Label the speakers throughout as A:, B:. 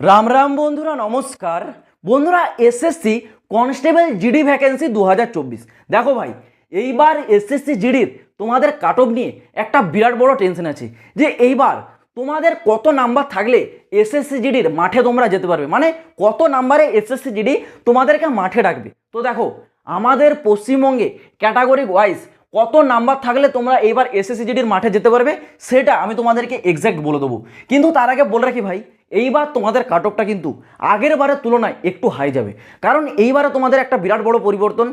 A: রাম রাম বন্ধুরা, নমস্কার। বন্ধুরা এসএসসি কনস্টেবল জিডি ভ্যাকেন্সি দু হাজার চব্বিশ। দেখো ভাই, এইবার এসএসসি জিডির তোমাদের কাট নিয়ে একটা বিরাট বড় টেনশন আছে। যে এইবার তোমাদের কত নাম্বার থাকলে এসএসসি জিডির মাঠে তোমরা যেতে পারবে? মানে কত নাম্বারে এসএসসি জিডি তোমাদেরকে মাঠে ডাকবে? তো দেখো, আমাদের পশ্চিমবঙ্গে ক্যাটাগরি ওয়াইজ কত নাম্বার থাকলে তোমরা এইবার এসএসসিজিডির মাঠে যেতে পারবে, সেটা আমি তোমাদেরকে এক্স্যাক্ট বলে দেবো। কিন্তু তার আগে বলে রাখি ভাই, এইবার তোমাদের কাট অফটা কিন্তু আগের বারের তুলনায় একটু হাই যাবে। কারণ এইবারে তোমাদের একটা বিরাট বড় পরিবর্তন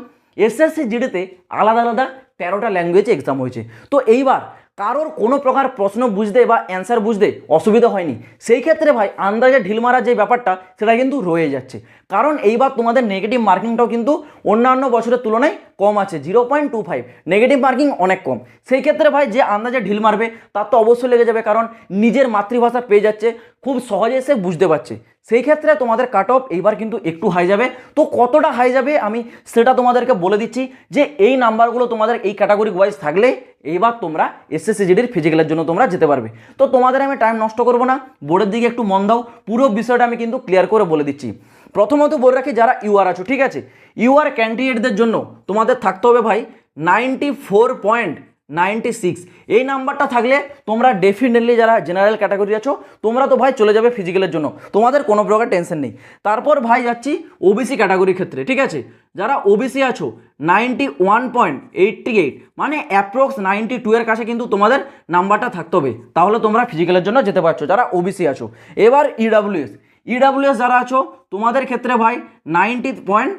A: এসএসসি জিডিতে আলাদা আলাদা তেরোটা ল্যাঙ্গুয়েজে এক্সাম হয়েছে। তো এইবার কারোর কোনো প্রকার প্রশ্ন বুঝতে বা অ্যান্সার বুঝতে অসুবিধা হয়নি। সেই ক্ষেত্রে ভাই, আন্দাজে ঢিল মারার যে ব্যাপারটা, সেটা কিন্তু রয়ে যাচ্ছে। কারণ এইবার তোমাদের নেগেটিভ মার্কিংটাও কিন্তু অন্যান্য বছরের তুলনায় কম আছে zero point two five negative marking অনেক কম। সেই ক্ষেত্রে ভাই, যে আন্দাজে ঢিল মারবে, তার তো অবশ্যই লেগে যাবে, কারণ নিজের মাতৃভাষা পেয়ে যাচ্ছে, খুব সহজে সে বুঝতে পারছে। সেই ক্ষেত্রে তোমাদের কাট অফ এইবার কিন্তু একটু হাই যাবে। তো কতটা হাই যাবে আমি সেটা তোমাদেরকে বলে দিচ্ছি যে এই নাম্বারগুলো তোমাদের এই ক্যাটাগরি ওয়াইজ থাকলে এইবার তোমরা এসএসসি জিডির ফিজিক্যালের জন্য তোমরা যেতে পারবে। তো তোমাদের আমি টাইম নষ্ট করব না বোর্ডের দিকে একটু মন দাও, পুরো বিষয়টা আমি কিন্তু ক্লিয়ার করে বলে দিচ্ছি। প্রথমত বলে রাখি যারা ইউআর আছো, ঠিক আছে? ইউআর ক্যান্ডিডেটদের জন্য তোমাদের থাকতে হবে ভাই ninety four point ninety six. এই নাম্বারটা থাকলে তোমরা ডেফিনেটলি যারা জেনারেল ক্যাটাগরি আছো, তোমরা তো ভাই চলে যাবে ফিজিক্যালের জন্য। তোমাদের কোনো প্রকার টেনশন নেই। তারপর ভাই যাচ্ছি ওবিসি ক্যাটাগরির ক্ষেত্রে, ঠিক আছে? যারা ওবিসি আছো ninety one point eighty eight মানে অ্যাপ্রক্স নাইনটি টু এর কাছে কিন্তু তোমাদের নাম্বারটা থাকতে হবে। তাহলে তোমরা ফিজিক্যালের জন্য যেতে পারছ, যারা ওবিসি আছো। এবার ইডাব্লিউএস ইডাব্লিউএস যারা আছো, তোমাদের ক্ষেত্রে ভাই নাইনটি পয়েন্ট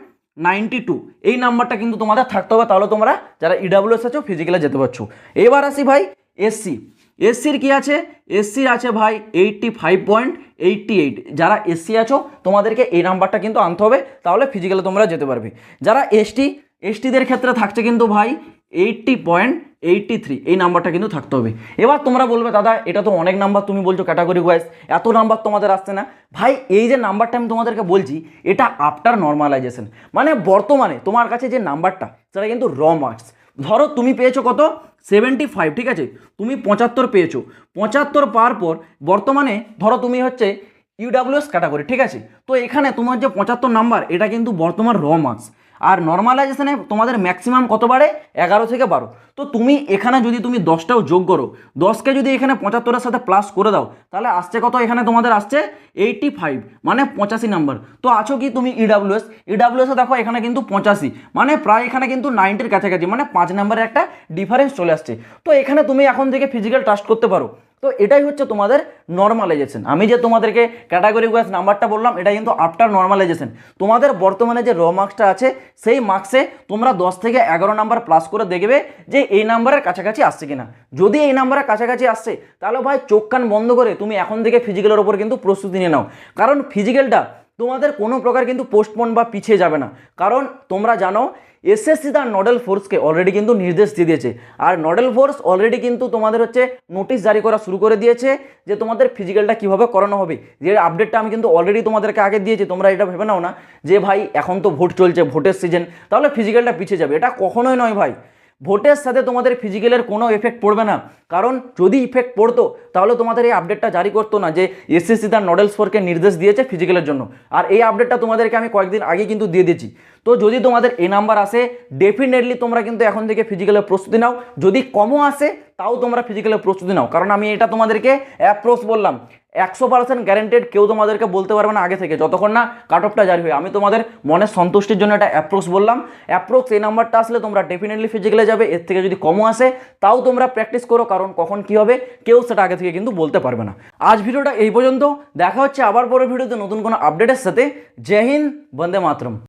A: নাইনটি টু। এই নাম্বারটা কিন্তু তোমাদের থাকতে হবে। তাহলে তোমরা যারা ইডাব্লিউএস আছো ফিজিক্যালে যেতে পারছ। এবার আসি ভাই এসসি এসসির কি আছে? এসসির আছে ভাই eighty five point eighty eight যারা এসসি আছো, তোমাদেরকে এই নাম্বারটা কিন্তু আনতে হবে। তাহলে ফিজিক্যালে তোমরা যেতে পারবে। যারা এসটি এসটিদের ক্ষেত্রে থাকছে কিন্তু ভাই এইটটি পয়েন্ট এইটটি থ্রি এই নাম্বারটা কিন্তু থাকতে হবে। এবার তোমরা বলবে, দাদা, এটা তো অনেক নাম্বার তুমি বলছো ক্যাটাগরি ওয়াইজ এত নাম্বার তোমাদের আসছে না? ভাই, এই যে নাম্বারটা আমি তোমাদেরকে বলছি, এটা আফটার নর্মালাইজেশন মানে বর্তমানে তোমার কাছে যে নাম্বারটা সেটা কিন্তু র মার্কস ধরো তুমি পেয়েছ কত? সেভেন্টি ফাইভ ঠিক আছে? তুমি পঁচাত্তর পেয়েছ। পঁচাত্তর পাওয়ার পর বর্তমানে ধরো তুমি হচ্ছে ইউডাব্লিউএস ক্যাটাগরি ঠিক আছে? তো এখানে তোমার যে পঁচাত্তর নাম্বার এটা কিন্তু বর্তমান র মার্কস আর নর্মালাইজেশনে তোমাদের ম্যাক্সিমাম কত বাড়ে? এগারো থেকে বারো। তো তুমি এখানে যদি তুমি দশটাও যোগ করো, দশকে যদি এখানে পঁচাত্তরের সাথে প্লাস করে দাও, তাহলে আসছে কত? এখানে তোমাদের আসছে এইটটি ফাইভ মানে পঁচাশি নাম্বার তো আছো কি তুমি ইডাব্লিউএস ইডাব্লিউএসে দেখো এখানে কিন্তু পঁচাশি মানে প্রায় এখানে কিন্তু নাইনটির কাছাকাছি মানে পাঁচ নাম্বারের একটা ডিফারেন্স চলে আসছে। তো এখানে তুমি এখন থেকে ফিজিক্যাল টাস্ট করতে পারো। তো এটাই হচ্ছে তোমাদের নর্মালাইজেশন আমি যে তোমাদেরকে ক্যাটাগরি ওয়াইজ নাম্বারটা বললাম এটা কিন্তু আফটার নর্মালাইজেশন তোমাদের বর্তমানে যে র মার্কসটা আছে, সেই মার্কসে তোমরা দশ থেকে এগারো নাম্বার প্লাস করে দেখবে যে এই নাম্বারের কাছাকাছি আসছে কিনা। যদি এই নাম্বারের কাছাকাছি আসছে, তাহলে ভাই চোখ কান বন্ধ করে তুমি এখন থেকে ফিজিক্যালের ওপর কিন্তু প্রস্তুতি নিয়ে নাও। কারণ ফিজিক্যালটা তোমাদের কোনো প্রকার কিন্তু পোস্টপোন বা পিছিয়ে যাবে না। কারণ তোমরা জানো এসএসসি তার নডেল ফোর্সকে অলরেডি কিন্তু নির্দেশ দিয়ে দিয়েছে। আর নডেল ফোর্স অলরেডি কিন্তু তোমাদের হচ্ছে নোটিশ জারি করা শুরু করে দিয়েছে যে তোমাদের ফিজিক্যালটা কীভাবে করানো হবে। যে আপডেটটা আমি কিন্তু অলরেডি তোমাদেরকে আগে দিয়েছি, তোমরা এটা ভেবে নাও না যে ভাই এখন তো ভোট চলছে ভোটের সিজন তাহলে ফিজিক্যালটা পিছিয়ে যাবে। এটা কখনোই নয় ভাই। ভোটের সাথে তোমাদের ফিজিক্যালের কোনো এফেক্ট পড়বে না। কারণ যদি ইফেক্ট পড়তো, তাহলে তোমাদের এই আপডেটটা জারি করতো না যে এসএসসি তার নডেলস ফোরকে নির্দেশ দিয়েছে ফিজিক্যালের জন্য। আর এই আপডেটটা তোমাদেরকে আমি কয়েকদিন আগে কিন্তু দিয়ে দিয়েছি। তো যদি তোমাদের এই নাম্বার আসে ডেফিনেটলি তোমরা কিন্তু এখন থেকে ফিজিক্যালের প্রস্তুতি নাও। যদি কমও আসে, তাও তোমরা ফিজিক্যালের প্রস্তুতি নাও। কারণ আমি এটা তোমাদেরকে অ্যাপ্রোচ বললাম। একশো পার্সেন্ট গ্যারেন্টেড কেউ তোমাদেরকে বলতে পারবে না আগে থেকে। যতক্ষণ না কাট অফটা জারি হয়। আমি তোমাদের মনের সন্তুষ্টির জন্য একটা অ্যাপ্রোক্স বললাম। অ্যাপ্রোক্স এই নাম্বারটা আসলে তোমরা ডেফিনেটলি ফিজিক্যালে যাবে, এর থেকে যদি কমও আসে, তাও তোমরা প্র্যাকটিস করো, কারণ কখন কি হবে, কেউ সেটা আগে থেকে কিন্তু বলতে পারবে না। আজ ভিডিওটা এই পর্যন্ত। দেখা হচ্ছে আবার পরের ভিডিওতে নতুন কোনো আপডেটের সাথে। জয় হিন্দ, বন্দে মাতরম।